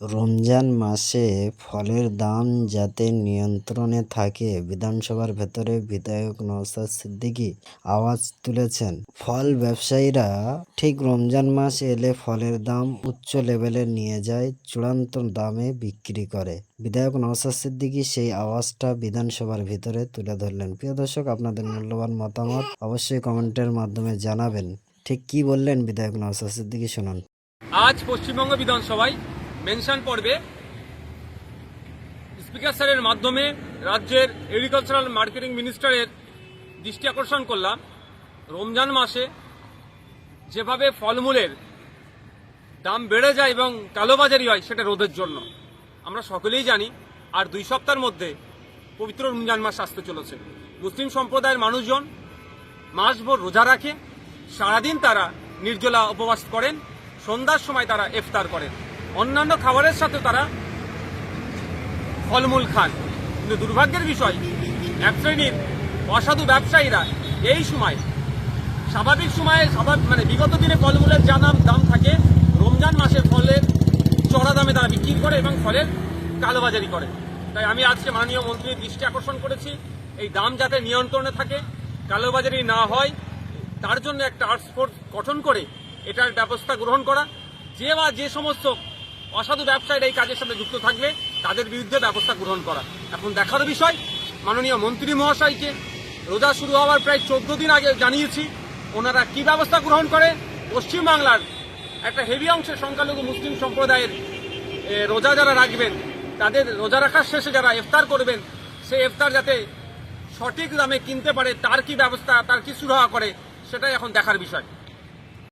রমজান মাসে ফলের দাম যাতে নিয়ন্ত্রণে থাকে, বিধানসভার ভেতরে বিধায়ক নওশাদ সিদ্দিকী আওয়াজ তুলেছেন। ফল ব্যবসায়ীরা ঠিক রমজান মাস এলে ফলের দাম উচ্চ লেভেলে নিয়ে যায়, চূড়ান্ত দামে বিক্রি করে। বিধায়ক নওশাদ সিদ্দিকী সেই আওয়াজটা বিধানসভার ভিতরে তুলে ধরলেন। প্রিয় দর্শক, আপনাদের মূল্যবান মতামত অবশ্যই কমেন্টের মাধ্যমে জানাবেন। ঠিক কি বললেন বিধায়ক নওশাদ সিদ্দিকী, শুনুন। আজ পশ্চিমবঙ্গ বিধানসভায় মেনশন পর্বে স্পিকার স্যারের মাধ্যমে রাজ্যের এগ্রিকালচারাল মার্কেটিং মিনিস্টারের দৃষ্টি আকর্ষণ করলাম। রমজান মাসে যেভাবে ফলমূলের দাম বেড়ে যায় এবং কালোবাজারি হয়, সেটা রোধের জন্য। আমরা সকলেই জানি, আর দুই সপ্তাহের মধ্যে পবিত্র রমজান মাস আসতে চলেছে। মুসলিম সম্প্রদায়ের মানুষজন মাসভর রোজা রাখে, সারাদিন তারা নির্জলা উপবাস করেন, সন্ধ্যার সময় তারা ইফতার করেন। অন্যান্য খাবারের সাথে তারা ফলমূল খান। কিন্তু দুর্ভাগ্যের বিষয়, এক শ্রেণির অসাধু ব্যবসায়ীরা এই সময়, স্বাভাবিক সময়ে স্বাভাবিক মানে বিগত দিনে ফলমূলের যা দাম দাম থাকে, রমজান মাসে ফলের চড়া দামে তারা বিক্রি করে এবং ফলের কালোবাজারি করে। তাই আমি আজকে মাননীয় মন্ত্রীর দৃষ্টি আকর্ষণ করেছি, এই দাম যাতে নিয়ন্ত্রণে থাকে, কালোবাজারি না হয়, তার জন্য একটা ফোর্স গঠন করে এটার ব্যবস্থা গ্রহণ করা। যে বা যে সমস্ত অসাধু ব্যবসায়ীরা এই কাজের সাথে যুক্ত থাকবে তাদের বিরুদ্ধে ব্যবস্থা গ্রহণ করা। এখন দেখার বিষয়, মাননীয় মন্ত্রী মহাশয়কে রোজা শুরু হওয়ার প্রায় চোদ্দ দিন আগে জানিয়েছি, ওনারা কি ব্যবস্থা গ্রহণ করে? পশ্চিমবাংলার একটা হেভি অংশের সংখ্যালঘু মুসলিম সম্প্রদায়ের রোজা যারা রাখবেন, তাদের রোজা রাখার শেষে যারা ইফতার করবেন, সেই ইফতার যাতে সঠিক দামে কিনতে পারে, তার কি ব্যবস্থা, তার কি সুরাহা করে, সেটাই এখন দেখার বিষয়।